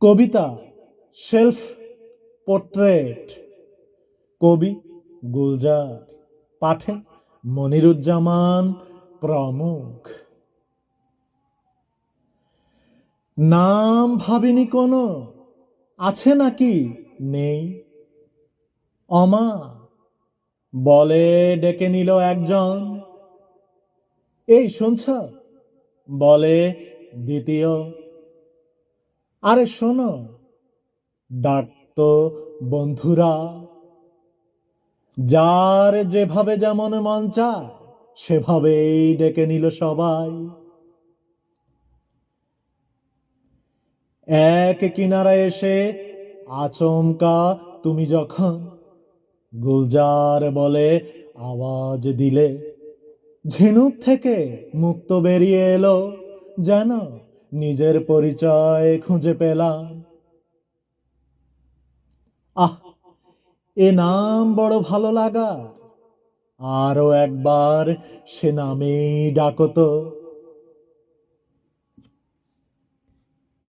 কবিতা self portrait কবি গুলজার, পাঠে মনিরুজ্জামান প্রমুখ। নাম ভাবিনি কোনো, আছে নাকি নেই? অমা, বলে ডেকে নিল একজন। এই শুনছ? বলে দ্বিতীয়। আরে শোনো ডাকতো বন্ধুরা। যার যেভাবে যেমন মন চায়, সেভাবেই ডেকে নিল সবাই। এক কিনারা এসে, আচমকা, তুমি যখন? গুলজার বলে আওয়াজ দিলে। ঝিনুক থেকে মুক্ত বেরিয়ে এলো, যেন নিজের পরিচয় খুঁজে পেলাম। আহ, এ নাম বড় ভালো লাগা। আরও একবার সে নামেই ডাকতো